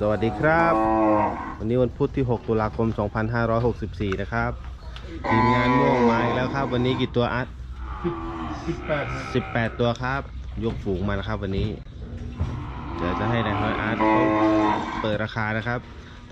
สวัสดีครับ วันนี้วันพุธที่ 6 ตุลาคม 2564 นะครับทีมงานม่วงมาอีกแล้วครับ วันนี้กี่ตัวอัดสิบแปด18 ตัวครับ ยกฝูงมานะครับวันนี้ เดี๋ยวจะให้นายฮอยอาร์ตเขาเปิดราคานะครับ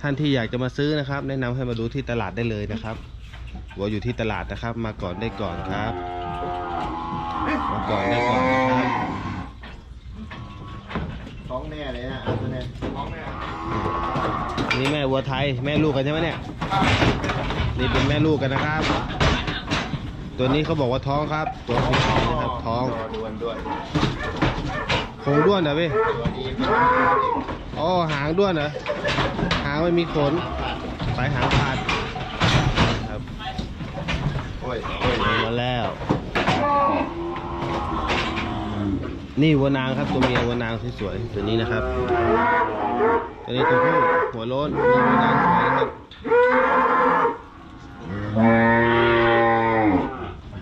ท่านที่อยากจะมาซื้อนะครับ แนะนำให้มาดูที่ตลาดได้เลยนะครับวัวอยู่ที่ตลาดนะครับ มาก่อนได้ก่อนครับ มาก่อนได้ก่อนนะครับท้องแน่เลยนะ นตัวเนี้ยนี่แม่วัวไทยแม่ลูกกันใช่ไหมเนี่ย นี่เป็นแม่ลูกกันนะครับ ตัวนี้เขาบอกว่าท้องครับ ตัวสีขาวนะครับท้องรอดวนด้วยโคงด้วนเหรอพี่ตัวนี้เป็นอ๋อหางด้วนเหรอ หางไม่มีขนสายหางขาดครับโอ้ยโอ้ยมาแล้ว นี่วัวนางครับตัวเมียวัวนางสวยๆตัวนี้นะครับตัวนี้ตัวผู้หัวโล้นนี่วัวนางสวยนะครับ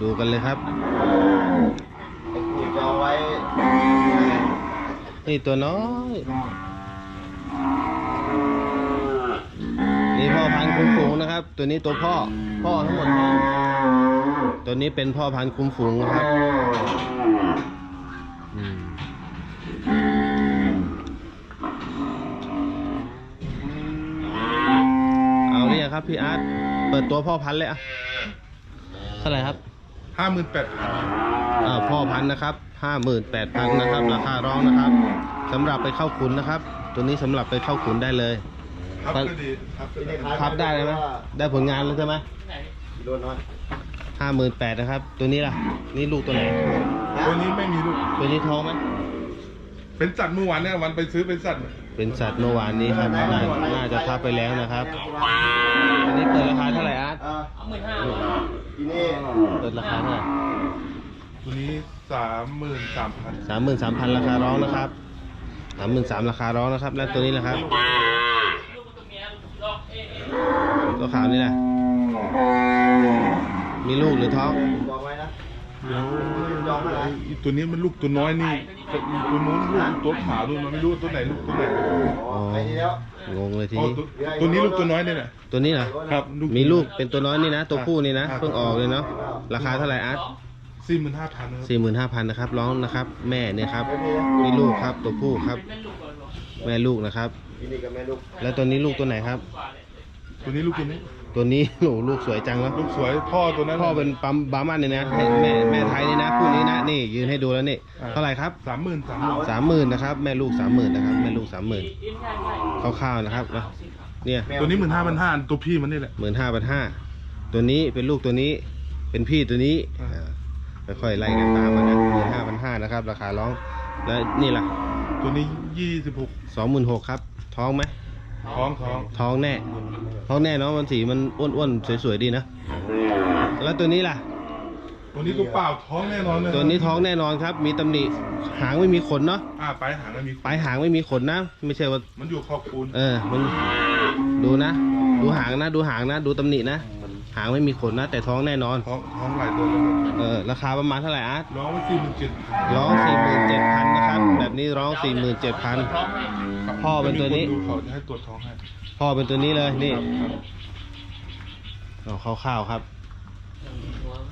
ดูกันเลยครับนี่ตัวน้อยนี่พ่อพันธุ์คุ้มฝูงนะครับ ตัวนี้ตัวพ่อพ่อทั้งหมดตัวนี้เป็นพ่อพันธุ์คุ้มฝูงนะครับ พี่อาร์ตเปิดตัวพ่อพันธุ์เลยอะเท่าไหร่ครับห้าหมื่นแปดพันอ่าพ่อพันธุ์นะครับห้าหมื่นแปดพันนะครับราคาร้องนะครับสำหรับไปเข้าขุนนะครับ ตัวนี้สำหรับไปเข้าขุนได้เลย ครับก็ดีครับก็ดีครับได้เลยไหมได้ผลงานแล้วใช่ไหมกิโลน้อยห้าหมื่นแปดนะครับ ตัวนี้ล่ะ นี่ลูกตัวไหนตัวนี้ไม่มีลูกตัวนี้ท้องไหมเป็นสัตว์เมื่อวานเนี่ยวันไปซื้อเป็นสัตว์เป็นสัตว์เมื่อวานนี้ครับน่าน่าจะทับไปแล้วนะครับ อันนี้เปิดราคาเท่าไหร่อาร์ตอ่าหมื่นห้าทีนี้เปิดราคาเท่าไหร่ตัวนี้สามหมื่นสามพันสามหมื่นสามพันราคาร้องนะครับสามหมื่นสามราคาร้องนะครับ แล้วตัวนี้นะครับตัวขาวนี่นะมีลูกหรือท้อง ตัวนี้มันลูกตัวน้อยนี่แต่อีตัวนู้นลูกตัวขาวด้วยมันไม่รู้ตัวไหนลูกตัวไหนอ๋อไปทีแล้วงงเลยทีอ๋อนี้ตัวตัวนี้ลูกตัวน้อยเนี่ยนะตัวนี้เหรอครับมีลูกเป็นตัวน้อยนี่นะ ตัวผู้นี่นะเพิ่งออกเลยเนาะราคาเท่าไหร่อาร์ตสี่หมื่นห้าพันครับสี่หมื่นห้าพันนะครับร้องนะครับ แม่เนี่ยครับมีลูกครับตัวผู้ครับ แม่ลูกนะครับทีนี้กับแม่ลูกแล้วตัวนี้ลูกตัวไหนครับ ตัวนี้ลูกตัวนี้ ตัวนี้โหลูกสวยจังแล้วลูกสวยพ่อตัวนั้นพ่อเป็นปั๊มบาร์มันเนี่ยนะให้แม่แม่ไทยนี่นะคู่นี้นะนี่ยืนให้ดูแล้วนี่เท่าไหร่ครับสามหมื่นสามหมื่นสามหมื่นนะครับแม่ลูกสามหมื่นนะครับแม่ลูกสามหมื่นคร่าวๆนะครับนะเนี่ยตัวนี้หมื่นห้าพันห้าตัวพี่มันนี่แหละหมื่นห้าพันห้าตัวนี้เป็นลูกตัวนี้เป็นพี่ตัวนี้อ่าอ่าค่อยๆไล่กันตามมานะหมื่นห้าพันห้านะครับ ราคาร้องแล้วนี่ล่ะ ตัวนี้ยี่สิบหกสองหมื่นหกครับ ท้องไหม ท้องท้องท้องแน่ ท้องแน่เนาะมันสีมันอ้วนๆสวยๆดีนะ แล้วตัวนี้ล่ะ ตัวนี้ตัวเปล่าท้องแน่นอนเลยตัวนี้ท้องแน่นอนครับ มีตำหนิหางไม่มีขนเนาะอ่าปลายหางมันมีปลายหางไม่มีขนนะ ไม่ใช่ว่ามันอยู่ขอบปูนเออมันดูนะ ดูหางนะ ดูหางนะ ดูตำหนินะ หางไม่มีขนนะ แต่ท้องแน่นอน ท้องท้องหลายตัวแล้วเออราคาประมาณเท่าไหร่อาร์ตร้องไว้สี่หมื่นเจ็ดร้องสี่หมื่นเจ็ดพันนะครับ แบบนี้ร้องสี่หมื่นเจ็ดพัน พ่อเป็นตัวนี้ ดูเขาจะให้ตรวจท้องให้พ่อเป็นตัวนี้เลยนี่ครับครับเอาคร่าวๆครับ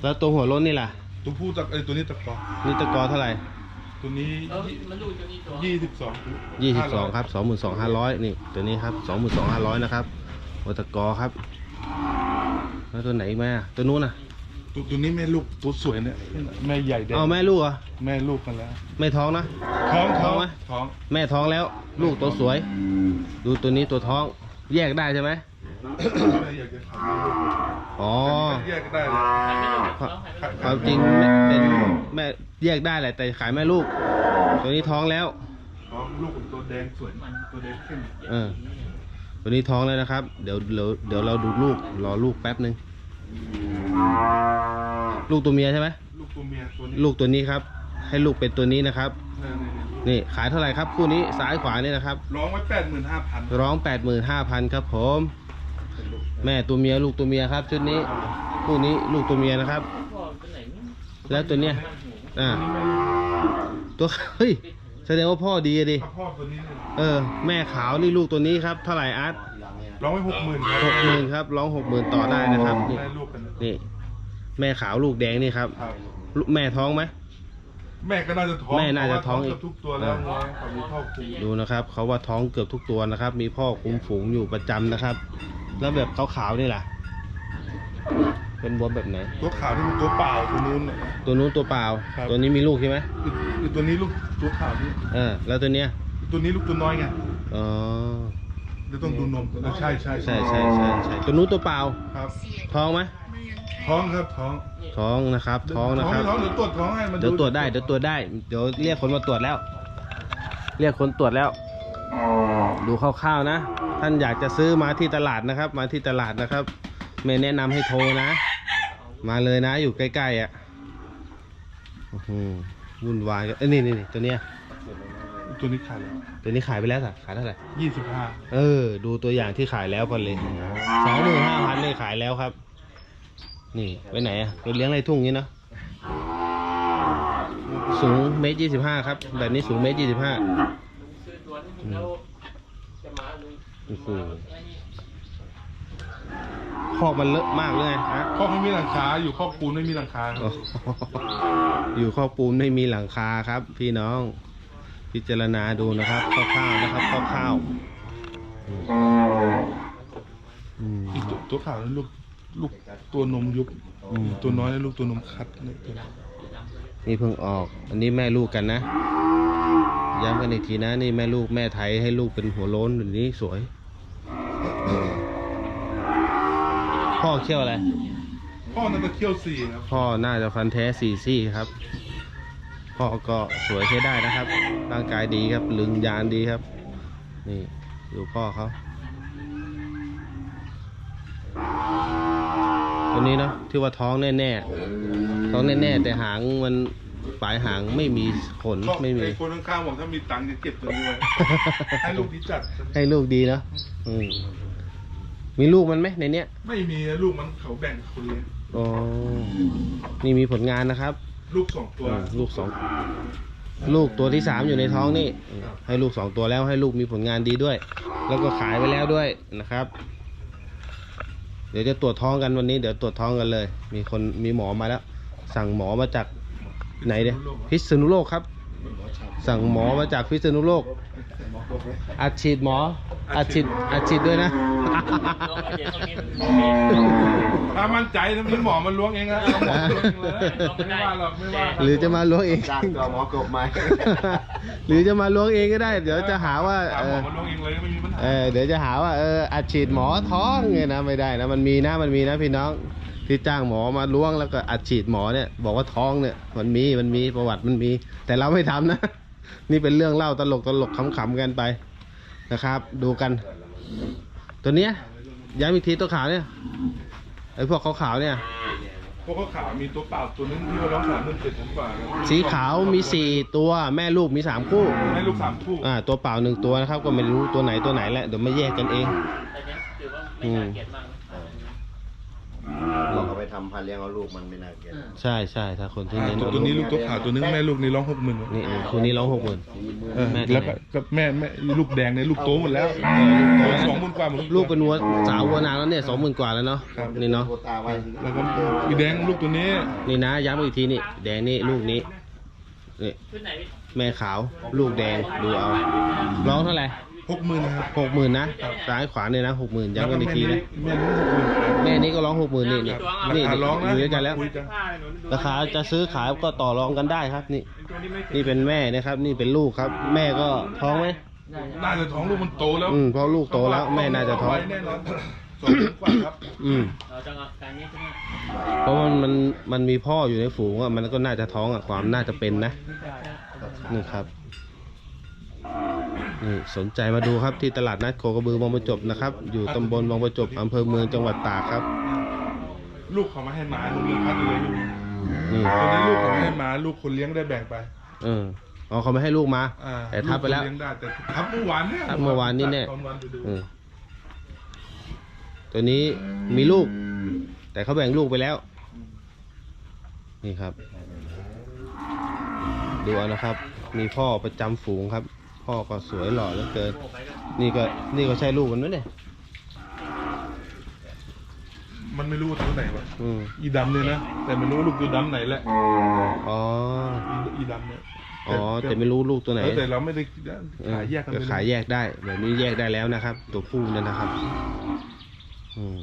แล้วตัวหัวโล้นนี่ล่ะ ตัวผู้ตะไอยตัวนี้ตะกอนี่ตะกอเท่าไหร่ตัวนี้ยี่สิบสองยี่สิบสองครับสองหมื่นสองห้าร้อยนี่ตัวนี้ครับสองหมื่นสองห้าร้อยนะครับหัวตะกอครับ แล้วตัวไหนอีกไหมอะตัวนู้นน่ะตัวตัวนี้แม่ลูกตัวสวยเนี่ยแม่ใหญ่แดงเอาแม่ลูกเหรอแม่ลูกกันแล้วไม่ท้องนะ ท้องท้ท้อองงไหม ท้องแม่ท้องแล้ว ลูกตัวสวย ดูตัวนี้ตัวท้อง แยกได้ใช่ไหมแม่อยากจะขายแม่ลูกอ๋อแยกก็ได้เลยความความจริงแม่เป็นแม่แยกได้แหละแต่ขายแม่ลูก ตัวนี้ท้องแล้วท้องลูกเป็นตัวแดงสวยตัวแดงเข้มเออ ตัวนี้ท้องแล้วนะครับ เดี๋ยวเดี๋ยวเดี๋ยวเราดูลูกรอลูกแป๊บหนึ่งลูกตัวเมียใช่ไหมลูกตัวเมียตัวนี้ลูกตัวนี้ครับ ให้ลูกเป็นตัวนี้นะครับ นี่นี่นี่นี่ขายเท่าไหร่ครับคู่นี้ซ้ายขวานี่นะครับ ร้องไว้แปดหมื่นห้าพันร้อง85,000ครับผม แม่ตัวเมียลูกตัวเมียครับ ชุดนี้คู่นี้ลูกตัวเมียนะครับ แล้วตัวเนี้ยอ่าตัวเฮ้ย แสดงว่าพ่อดีอะดิ ถ้าพ่อตัวนี้เนี่ยเออ แม่ขาวนี่ลูกตัวนี้ครับ เท่าไหร่อาร์ตร้องไว้หกหมื่นครับหกหมื่นครับ ร้องหกหมื่นต่อได้นะครับ นี่ได้ลูกกันนี่ แม่ขาวลูกแดงนี่ครับครับลูกแม่ท้องไหม แม่ก็น่าจะท้องแม่น่าจะท้องอีกเกืบทุกตัวแล้วน้อยเขามีพ่อคุมดูนะครับ เขาว่าท้องเกือบทุกตัวนะครับ มีพ่อคุมฝูงอยู่ประจำนะครับ แล้วแบบขาวๆนี่ล่ะ เป็นบวมแบบไหน ตัวขาวที่เป็นตัวเปล่าตัวนู้นน่ะ ตัวนู้นตัวเปล่า ครับ ตัวนี้มีลูกใช่ไหมอีกอีกตัวนี้ลูกตัวขาวนี่เออแล้วตัวเนี้ยตัวนี้ลูกตัวน้อยไงอ๋อเดี๋ยวต้องดูนมเออใช่ใช่ใช่ใช่ใช่ใช่ตัวนู้นตัวเปล่า ครับ ท้องไหมท้องครับท้องท้องนะครับ ท้องนะครับท้องเดี๋ยวตรวจท้องให้มาเดี๋ยวตรวจได้เดี๋ยวตรวจได้เดี๋ยวเรียกคนมาตรวจแล้ว เรียกคนตรวจแล้ว ดูคร่าวๆนะ ท่านอยากจะซื้อมาที่ตลาดนะครับ มาที่ตลาดนะครับ ไม่แนะนำให้โทรนะ มาเลยนะอยู่ใกล้ๆอะโอ้โหวุ่นวายกันเอ้ยนี่นี่นี่ตัวเนี้ยตัวนี้ขายแล้วตัวนี้ขายไปแล้วสัขายเท่าไหร่ยี่สิบห้าเออ ดูตัวอย่างที่ขายแล้วพอเลยสองหมื่นห้าพันเลยขายแล้วครับ นี่ไปไหนอะไปเลี้ยงในทุ่งนี้เนาะสูงเมตรยี่สิบห้าครับ แบบนี้สูงเมตรยี่สิบห้าโอ้โห คอกมันเลอะมากเลยไงฮะคอกไม่มีหลังคาอยู่คอกปูนไม่มีหลังคาครับโอ้โหอยู่คอกปูนไม่มีหลังคาครับ พี่น้อง พิจารณาดูนะครับคร่าวๆนะครับคร่าวๆอืมอืมอีกตัวตัวขาวนี่ลูกลูกตัวนมยุบอืมตัวน้อยนี่ลูกตัวนมคัดเนี่ยตัวนี้นี่เพิ่งออก อันนี้แม่ลูกกันนะย้ำกันอีกทีนะ นี่แม่ลูกแม่ไทยให้ลูกเป็นหัวโล้นแบบนี้สวยเออ พ่อเขี้ยวอะไร พ่อน่าจะเคี่ยวสี่ครับ พ่อน่าจะฟันแท้สี่ซี่ครับ พ่อก็สวยใช้ได้นะครับ ร่างกายดีครับ ลึงยานดีครับ นี่ดูพ่อเขาตัวนี้เนาะที่ว่าท้องแน่ๆท้องแน่ๆแต่หางมันปลายหางไม่มีขนพ่อไม่มีไอ้คนข้างๆบอกถ้ามีตังค์จะเก็บตัวนี้ไว้ให้ลูกที่จัดให้ลูกดีเนาะอืม มีลูกมันไหมในเนี้ยไม่มีนะลูกมันเขาแบ่งคนเลี้ยงอ๋อนี่มีผลงานนะครับลูกสองตัวอืมลูกสองลูกตัวที่สามอยู่ในท้องนี่อืมให้ลูกสองตัวแล้วให้ลูกมีผลงานดีด้วย แล้วก็ขายไปแล้วด้วยนะครับ เดี๋ยวจะตรวจท้องกันวันนี้ เดี๋ยวตรวจท้องกันเลย มีคนมีหมอมาแล้ว สั่งหมอมาจากไหนเนี่ยพิษณุโลกครับ สั่งหมอมาจากพิษณุโลกอัดฉีดหมออัดฉีดอัดฉีดด้วยนะ ถ้ามั่นใจถ้ามีหมอมันล้วงเองนะเอาหมอล้วงเองเลยไม่ว่าหรอกไม่ว่าหรือจะมาล้วงเองจ้างตัวหมอกบไหมหรือจะมาล้วงเองก็ได้ เดี๋ยวจะหาว่าถามเอหมออมันล้วงเองเลยไม่มีปัญหาเออเดี๋ยวจะหาว่าเอออัดฉีดหมอท้องไงนะไม่ได้นะมันมีนะมันมีนะพี่น้อง ที่จ้างหมอมาล้วงแล้วก็อัดฉีดหมอเนี่ย บอกว่าท้องเนี่ย มันมีมันมีประวัติมันมี แต่เราไม่ทำนะ นี่เป็นเรื่องเล่าตลกตลกขำๆกันไปนะครับ ดูกัน ตัวเนี้ยย้ำอีกทีตัวขาวเนี่ยไอ้พวกขาวๆเนี่ยพวกเขาขาวมีตัวเปล่าตัวนึงที่ว่าร้องสามหมื่นเจ็ดพันกว่าครับสีขาวมีสี่ตัวแม่ลูกมีสามคู่ให้ลูกสามคู่อ่าตัวเปล่าหนึ่งตัวนะครับ ก็ไม่รู้ตัวไหนตัวไหนแหละเดี๋ยวไม่แยกกันเองแต่เนี้ยถือว่าไม่ น่าเกลียดมากนะเราเอาไปทำพันเลี้ยงเอาลูกมันไม่น่าเกลียด ใช่ใช่ถ้าคนที่เน้นตัวตัวนี้ลูกตัวขาวตัวนึงแม่ลูกนี่ร้องหกหมื่นนี่นี่คู่นี้ร้องหกหมื่น เออแม่ตัวไหน แล้วก็ก็แม่แม่ลูกแดงเนี่ยลูกโตหมดแล้วตัวสองหมื่นกว่าหมดลูกเป็นวัวสาววัวนานแล้วเนี่ยสองหมื่นกว่าแล้วเนาะครับนี่เนาะโคตาไว้แล้วก็อีแดงลูกตัวนี้นี่นะย้ำอีกทีนี่แดงนี่ลูกนี้นี่ชุดไหนพี่แม่ขาวลูกแดงดูเอาร้องเท่าไหร่ หกหมื่นนะครับ หกหมื่นนะซ้ายขวาเนี่ยนะหกหมื่นย้ำกันอีกทีนะแม่นี่หกหมื่น แม่นี้ก็ร้องหกหมื่นนี่นี่รานี่คาร้องนะ อยู่ด้วยกันแล้วคุยกันราคาจะซื้อขายก็ต่อรองกันได้ครับ นี่ นี่เป็นแม่นะครับ นี่เป็นลูกครับ แม่ก็ท้องไหมน่าจะท้องลูกมันโตแล้วอืมเพราะลูกโตแล้ว แม่น่าจะท้อง ไว้แน่นอนสองหมื่นกว่าครับ อืมเราจะเอาการนี้ใช่ไหมเพราะมันมันมันมีพ่ออยู่ในฝูงอะมันก็น่าจะท้องอะความน่าจะเป็นนะนี่ครับ นี่สนใจมาดูครับที่ตลาดนัดโคกระบือบางประจบนะครับ อยู่ตำบลบางประจบอำเภอเมืองจังหวัดตากครับ ลูกเขามาให้หมาหนุ่มเลี้ยงพัดเลยลูกนี่ตอนนี้ลูกเขาไม่ให้หมาลูกคนเลี้ยงได้แบ่งไป เอออ๋อเขาไม่ให้ลูกมาอ่าแต่ทับไปแล้ว กคนเลี้ยงได้แต่ทับเมื่อวานเนี่ยทับเมื่อวานนี่แน่ ตอนวันดูอืมตัวนี้มีลูก แต่เขาแบ่งลูกไปแล้ว นี่ครับ ดูเอานะครับ มีพ่อประจำฝูงครับ พ่อก็สวยหล่อเหลือเกินโอ้ไปก็นี่ก็นี่ก็ใช่ลูกมันไหมเนี่ย มันไม่รู้ว่าตัวไหนวะอืมอีดำเนี่ยนะ แต่ไม่รู้ว่าลูกตัวดำไหนแหละอ๋อ อีอีดำเนี่ยอ๋อ แต่ไม่รู้ลูกตัวไหน เออแต่เราไม่ได้ขายแยกกันเออไปเลขายแยกได้แบบนี้แยกได้แล้วนะครับ ตัวผู้เนี่ยนะครับอืม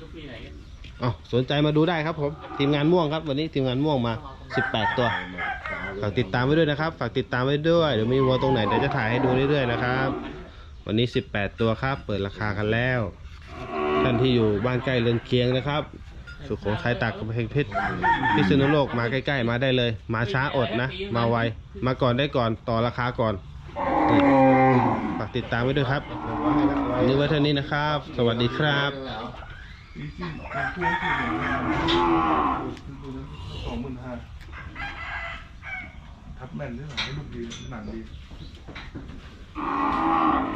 ลูกพี่ไหนกันอ๋อสนใจมาดูได้ครับผม ทีมงานม่วงครับ วันนี้ทีมงานม่วงมา 18 ตัว ฝากติดตามไว้ด้วยนะครับ ฝากติดตามไว้ด้วยเดี๋ยวมีวัวตรงไหนเดี๋ยวจะถ่ายให้ดูเรื่อยๆนะครับ วันนี้ 18 ตัวครับ เปิดราคากันแล้ว ท่านที่อยู่บ้านใกล้เรือนเคียงนะครับ สุโขทัยตากกำแพงเพชรพิษณุโลกมาใกล้ๆมาได้เลย มาช้าอดนะ มาไวมาก่อนได้ก่อนต่อราคาก่อนนี่ฝากติดตามไว้ด้วยครับวันนี้ไว้เท่านี้นะครับ สวัสดีครับสองหมื่นห้า ทับแม่นด้วยหนังให้ลูกดีหนังดี